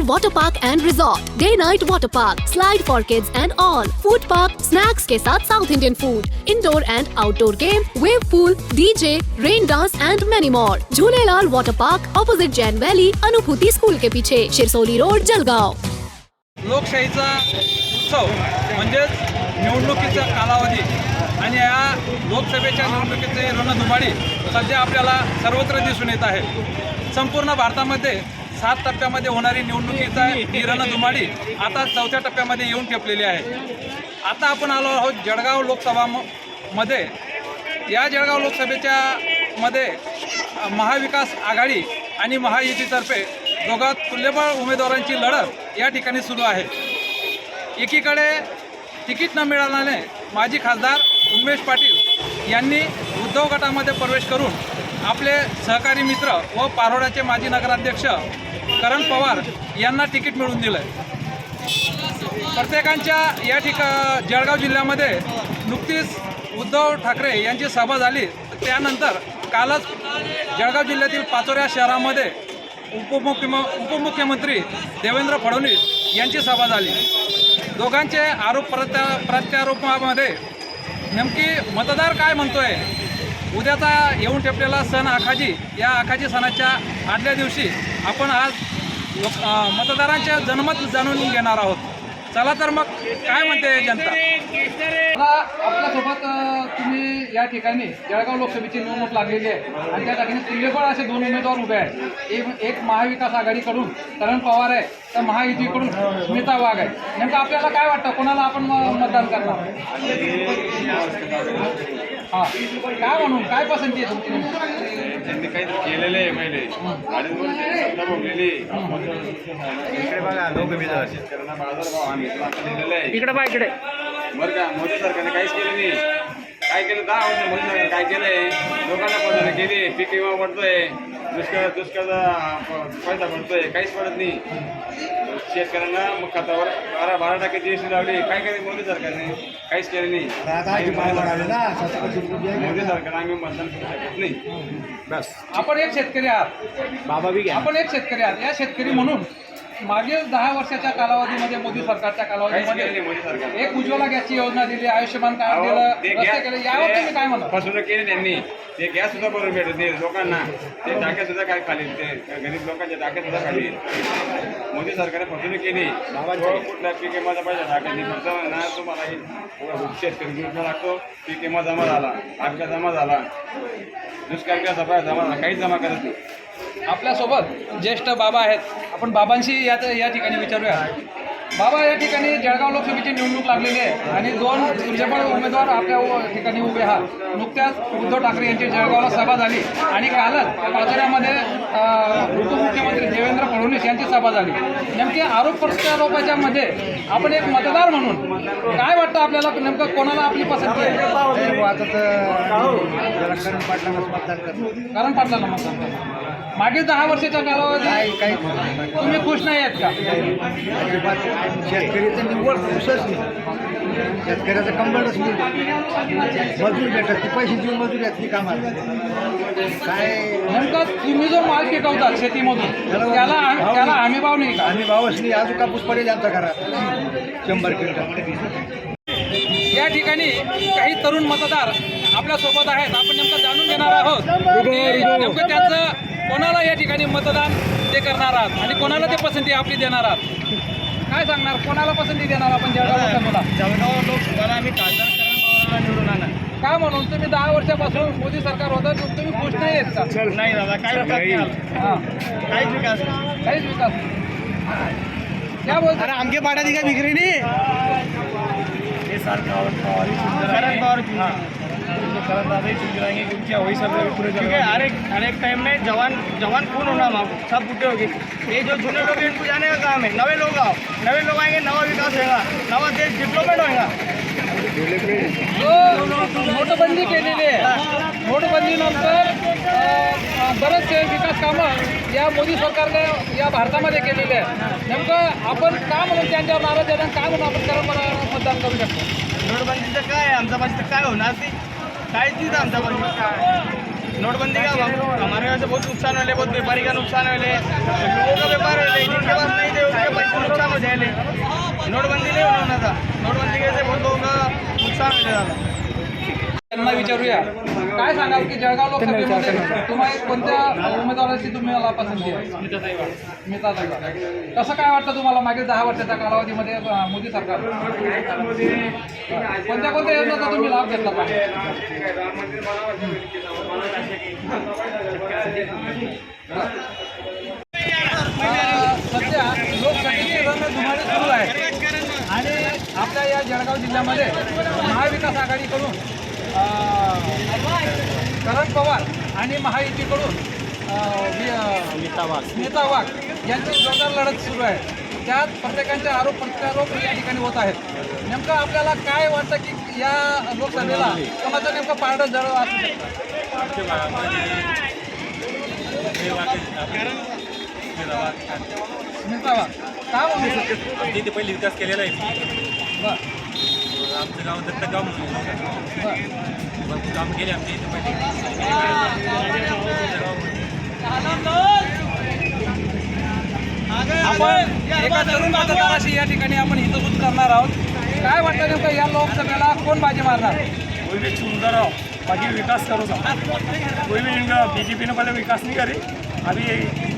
Jhulelalal Water Park and Resort, Day Night Water Park, Slide for Kids and all, Food Park, Snacks के साथ South Indian food, Indoor and Outdoor game, Wave Pool, DJ, Rain Dance and many more. Jhulelalal Water Park, opposite Jain Valley, Anubhuti school के पीछे, Shirsoli road, Jalgaon. लोकशाहीचा उत्सव म्हणजेच निवडणुकीचा कालावधी आणि या लोकसभेच्या निवडणुकीचे रणधुमाळी सध्या आपल्याला सर्वत्र दिसून येत आहे संपूर्ण भारतामध्ये सात टप्प्यामध्ये होणारी निवडणुकीचा ही दुमाडी आता चौथ्या टप्प्यामध्ये येऊन ठेपलेली आहे. आता आपण आलो आहोत जळगाव लोकसभा म- मध्ये. या जळगाव लोकसभेच्या मध्ये महाविकास आघाडी आणि महायुतीतर्फे दोघात तुल्यबळ उमेदवारांची लढत या ठिकाणी सुरू आहे. एकीकडे तिकीट न मिळाल्याने माजी खासदार उमेश पाटील यांनी उद्धव गटामध्ये प्रवेश करून आपले सहकारी मित्र व पारोड्याचे माजी नगराध्यक्ष करण पवार यांना तिकीट मिळवून दिलं आहे प्रत्येकांच्या या ठिका जळगाव जिल्ह्यामध्ये नुकतीच उद्धव ठाकरे यांची सभा झाली. त्यानंतर कालच जळगाव जिल्ह्यातील पाचोऱ्या शहरामध्ये उपमुख्यम उपमुख्यमंत्री देवेंद्र फडणवीस यांची सभा झाली. दोघांचे आरोप प्रत्या प्रत्यारोपामध्ये नेमकी मतदार काय म्हणतोय? उद्याचा येऊन ठेपलेला सण आखाजी. या आखाजी सणाच्या आदल्या दिवशी आपण आज मतदारांच्या मतदारांचे जनमत जाणून घेणार आहोत. चला तर मग काय म्हणते जनता? आपल्यासोबत तुम्ही या ठिकाणी जळगाव लोकसभेची निवडणूक लागलेली आहे. आणि त्या ठिकाणी तुल्यबळ असे दोन उमेदवार उभे आहेत. एक एक महाविकास आघाडीकडून करण पवार आहे तर महायुतीकडून स्मिता वाघ आहे. नेमकं आपल्याला काय वाटतं? कोणाला आपण मतदान करणार? हां. काय म्हणून काय पसंती आहे तुमची? नेमकी? त्यांनी काहीतरी केलेलं आहे पहिले. सत्ता भोगलेली इकडे बघा लोक शेतकऱ्यांना बाजारभाव आम्ही आता दिलेला आहे. इकडे बा इकडे. बरं का मोदी सरकारने काहीच केलं नाही. काय केलं? दहा वर्ष मोदी सरकार काय केलंय? लोकांना पडलं केली पीक विमा पडतोय. दुष्काळ दुष्काळाचा प- पैसा पडतोय. काहीच पडत नाही. शेतकऱ्यांना मग खतावर बारा बारा टक्के जी एस टी लावली. काय केलं? मोदी सरकारने. काहीच केलं नाही. मोदी सरकार आम्ही मतदान करू शकत नाही. आपण एक शेतकरी आहात. बाबा बी घ्या. आपण एक शेतकरी आहात. या शेतकरी म्हणून मागील दहा वर्षाच्या कालावधीमध्ये मोदी सरकारच्या कालावधीमध्ये मोदी सरकार एक उज्ज्वला गॅसची योजना दिली आयुष्यमान कार्ड दिलं यावर तुम्ही काय म्हणता? फसवणूक केली त्यांनी. ते गॅस सुद्धा बरोबर भेटत नाही लोकांना. ते टाक्या सुद्धा काय खाली ते गरीब लोकांच्या टाक्या सुद्धा खाली. मोदी सरकारने फसवणूक केली. तो कुठल्या पीक विमाचा पैसा टाकायची फक्त ना तुम्हाला हे शेतकरी लागतो पीक विमा जमा झाला आपका जमा झाला. दुष्काळाचा पैसा जमा झाला काहीच जमा करत नाही. आपल्यासोबत ज्येष्ठ बाबा आहेत. आपण बाबांशी या या ठिकाणी विचारूया. बाबा या ठिकाणी जळगाव लोकसभेची निवडणूक लागलेली आहे आणि दोन तुल्यबळ उमेदवार आपल्या ठिकाणी उभे आहात. नुकत्याच उद्धव ठाकरे यांची जळगावला सभा झाली आणि कालच पाचोऱ्यामध्ये उपमुख्यमंत्री देवेंद्र फडणवीस यांची सभा झाली. नेमके आरोप प्रत्यारोपाच्या मध्ये आपण एक मतदार म्हणून काय वाटतं आपल्याला? नेमकं कोणाला आपली पसंती आहे? कारण पाटलांना मतदान. मागील दहा वर्षाच्या कालावधी तुम्ही खुश नाही आहेत का? शेतकरीचं निव्वळ खुशच नाही. शेतकऱ्याचं कंबरच नाही. मजूर भेटत ती पैसे देऊन मजूर आहेत ती कामाला. काय? नेमकं तुम्ही जो माल पिकवतात शेतीमधून त्याला त्याला हमी भाव नाही का? आम्ही भावच नाही अजून कापूस पडेल आमच्या घरात. शंभर क्विंटल. या ठिकाणी काही तरुण मतदार आपल्यासोबत आहेत. आपण नेमकं जाणून घेणार आहोत. की नेमकं त्यांचं कोणाला या ठिकाणी मतदान ते करणार आहात? आणि कोणाला ते पसंती आपली देणार आहात? काय सांगणार? कोणाला पसंती देणार आपण जळगाव लोकसभेला जळगाव लोकसभेला आम्ही खासदार करण पवारांना निवडून आणा. काय म्हणून? तुम्ही दहा वर्षापासून मोदी सरकार होतं तुम्ही खुश नाही आहेत का? नाही दादा काय. हां. काहीच विकास. काहीच विकास. क्या बोलता? अरे आमके पाटाची काय विक्री नाही. पवार करण चुन जाएँगे क्योंकि वही क्योंकि हर एक हर एक टाइम में जवान जवान कौन होना सब बूढ़े हो गए। ये जो जूने लोग इनको जाने का काम है। नवे लोग आओ। नवे लोग आएँगे नवा विकास होगा नवा देश डेवलपमेंट होगा नोटबंदी केलेली आहे नोटबंदीनंतर बरेचसे विकास कामं या मोदी सरकारने या भारतामध्ये केलेले आहे. नेमकं आपण का म्हणून त्यांच्यावर नाराज़ आहे आणि काय म्हणून आपण करा मतदान करू शकतो. नोटबंदीचं काय आमच्या काय होणार ती? काय चीज है आमच्या नोटबंदी का हम- हमारे यहाँ से बहुत नुकसान होले बहुत व्यापारी का नुकसान होले। लोगों का व्यापार होले जिनके पास नहीं थे उनके पैसे नुकसान हो जाएले। नोटबंदी नहीं होना था। नोटबंदी के से बहुत लोगों का नुकसान होले झालं त्यांना विचारूया. काय सांगाल की जळगाव लोकसभेमध्ये तुम्हाला कोणत्या उमेदवाराची तुम्हाला पसंती आहे? स्मिता कसं काय वाटतं तुम्हाला मागील दहा वर्षाच्या कालावधीमध्ये मोदी सरकार? कोणत्या कोणत्या योजनांचा तुम्ही लाभ घेतला सध्या लोकसभेची सुरू आहे आणि आपल्या या जळगाव जिल्ह्यामध्ये महाविकास आघाडीकडून करण पवार आणि महायुतीकडून अ, वि- अ, स्मिता वाघ. यांची जोरदार लढत सुरू आहे. त्यात प्रत्येकांचे आरोप प्रत्यारोप या ठिकाणी होत आहेत. नेमकं आपल्याला काय वाटतं की या लोकसभेला कोणाचं नेमकं पारडं जळ असू शकतं? स्मिता वाघ. का म्हणू शकतो पहिले विकास केलेला आहे. बरं. आमचं गाव दत्तक गाव म्हणून काम केले आमच्या इथे पहिले. आपण एका तरुण मतदाराशी या ठिकाणी आपण हितगुज करणार आहोत. काय वाटतं नेमकं या लोकसभेला कोण बाजी मारणार? कोई आओ बाकी विकास करो कोई भी इनका बीजेपी ने पहले विकास नहीं करी. अभी ये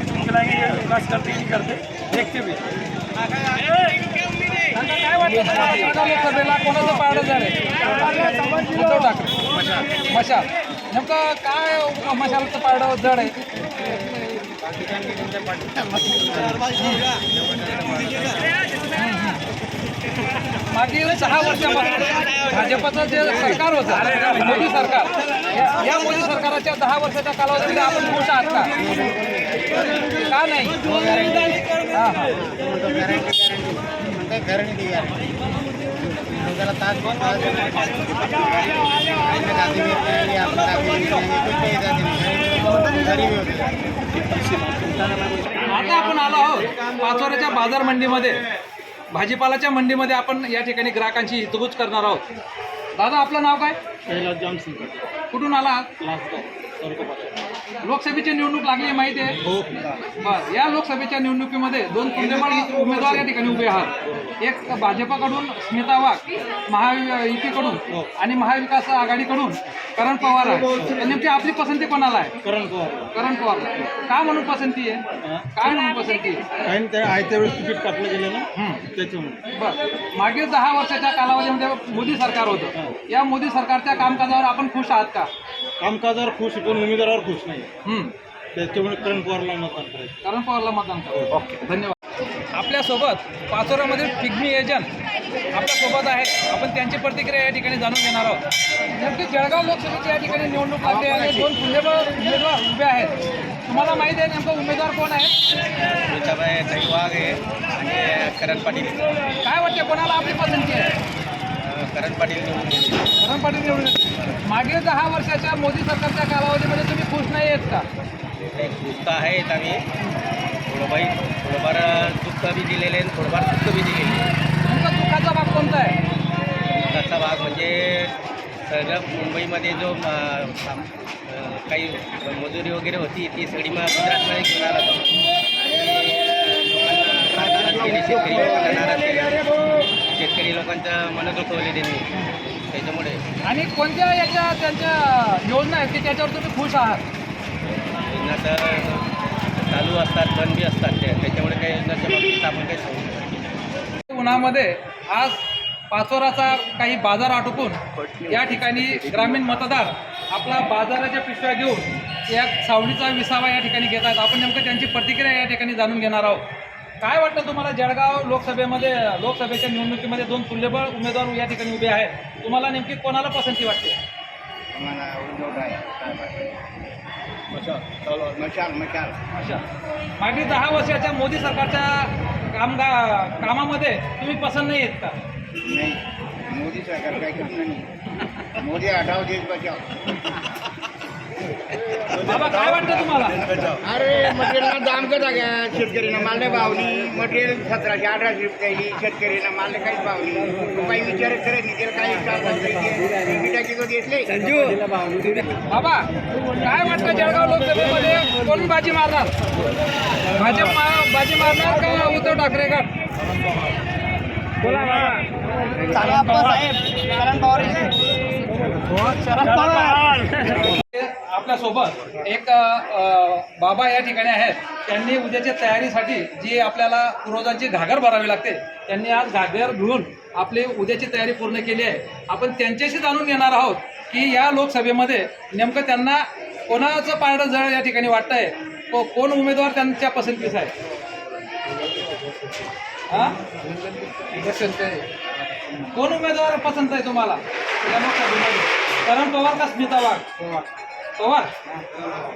चुन के लाएंगे ये विकास करते ही नहीं करते. देखते भी. लोकसभेला कोणाचं पारडं जड आहे उद्धव ठाकरे. मशाल. नेमकं काय मशालचं पारडं जड आहे? मागील सहा वर्षापासून भाजपचं जे सरकार होतं मोदी सरकार या- मोदी सरकाराच्या दहा वर्षाच्या कालावधीत आपण खुश आहात का? हां आता आपण आलो आहोत पाचोऱ्याच्या बाजार मंडीमध्ये. भाजीपालाच्या मंडीमध्ये आपण या ठिकाणी ग्राहकांची हितगुज करणार आहोत. दादा आपलं नाव काय? कुठून आला? लोकसभेची निवडणूक लागली आहे माहिती आहे? हो. या लोकसभेच्या निवडणुकीमध्ये दोन तुल्यबळ उमेदवार या ठिकाणी उभे आहात. एक भाजपकडून स्मिता वाघ महायुतीकडून आणि महाविकास आघाडीकडून करण पवार आहे तर नेमकी आपली पसंती कोणाला आहे? करण पवार. करण पवार. का म्हणून पसंती आहे? काय म्हणून पसंती आहे? आयत्या वेळेस तिकीट कापलं गेलं ना हं. त्याच्यामुळे. बर मागील दहा वर्षाच्या कालावधीमध्ये मोदी सरकार होतं. या मोदी सरकारच्या कामकाजावर आपण खुश आहात का? कामकाजावर खुश पण उमेदवारावर खुश नाही. हं. त्याच्यामुळे करण पवारला मतदान करायचं. करण पवारला मतदान करू. ओके. धन्यवाद. आपल्यासोबत पाचोऱ्यामधील पिग्मी एजंट आपल्यासोबत आहेत. आपण त्यांची प्रतिक्रिया या ठिकाणी जाणून घेणार आहोत. नेमकी जळगाव लोकसभेची या ठिकाणी निवडणूक लागली आहे. आणि दोन पुण्यबळ उमेदवार उभे आहेत. तुम्हाला माहिती आहे नेमकं उमेदवार कोण आहे ताई वाघ आहे आणि करण पाटील. काय वाटते कोणाला आपली पसंती आहे? करण पाटील निवडून करण पाटील निवडून येतील. मागील दहा वर्षाच्या मोदी सरकारच्या कालावधीमध्ये तुम्ही खुश नाही आहेत का? दुःख आहेत आम्ही. थोडंफार थोडंफार दुःख बी दिलेले आणि थोडंफार सुख बी दिलेले तुमचा दुःखाचा भाग कोणता आहे? दुःखाचा भाग म्हणजे सगळं मुंबईमध्ये जो काही मजुरी वगैरे होती ती सगळी मग गुजरातमध्ये घेऊन आला तो आणि लोकांना नाराज केले शेतकरी नाराज केले. शेतकरी लोकांचा मन दुखवले त्यांनी त्याच्यामुळे. आणि कोणत्या याच्या त्यांच्या योजना आहेत की त्याच्यावर तुम्ही खुश आहात? योजना तर चालू असतात बंद बी असतात त्या. त्याच्यामुळे काही योजनाच्या बाबतीत आपण काही सांगू शकत नाही. उन्हामध्ये आज पाचोराचा काही बाजार आटोपून या ठिकाणी ग्रामीण मतदार आपला बाजाराच्या पिशव्या घेऊन या सावलीचा विसावा या ठिकाणी घेत आहेत. आपण नेमकं त्यांची प्रतिक्रिया या ठिकाणी जाणून घेणार आहोत. काय वाटतं तुम्हाला जळगाव लोकसभेमध्ये लोकसभेच्या निवडणुकीमध्ये दोन तुल्यबळ उमेदवार या ठिकाणी उभे आहेत? तुम्हाला नेमकी कोणाला पसंती वाटते? अच्छा मागील दहा वर्षाच्या मोदी सरकारच्या कामगा कामामध्ये तुम्ही पसंत नाही आहेत का? नहीं. मोदी सरकार काय करणार नाही. मोदी हटाओ देश वाटतं तुम्हाला? अरे मटेरियलला दाम कसा घ्या शेतकऱ्यांना माल नाही भावली मटेरियल सतराशे अठराशे रुपये शेतकऱ्यांना माल काहीच भावली काही विचार करत नाही त्याला काही चालतात टाकी तो नाही बाबा काय वाटतं जळगाव लोकसभेमध्ये? कोण बाजी मारणार? भाजप बाजी मारणार का उद्धव ठाकरे गट? बोला बाबा. शरद पवार. शरद पवार. आपल्यासोबत एक बाबा या ठिकाणी आहेत. त्यांनी उद्याच्या तयारीसाठी जी आपल्याला पूर्वजांची घागर भरावी लागते त्यांनी आज घागर घेऊन आपली उद्याची तयारी पूर्ण केली आहे. आपण त्यांच्याशी जाणून घेणार आहोत की या लोकसभेमध्ये नेमकं त्यांना कोणाचं पारडं जळ या ठिकाणी वाटतंय? को कोण उमेदवार त्यांच्या पसंतीचा आहे? हा? कोण उमेदवार पसंत आहे तुम्हाला? या लोकसभेमध्ये. करण पवार का स्मिता वाघ? Pawar Come on.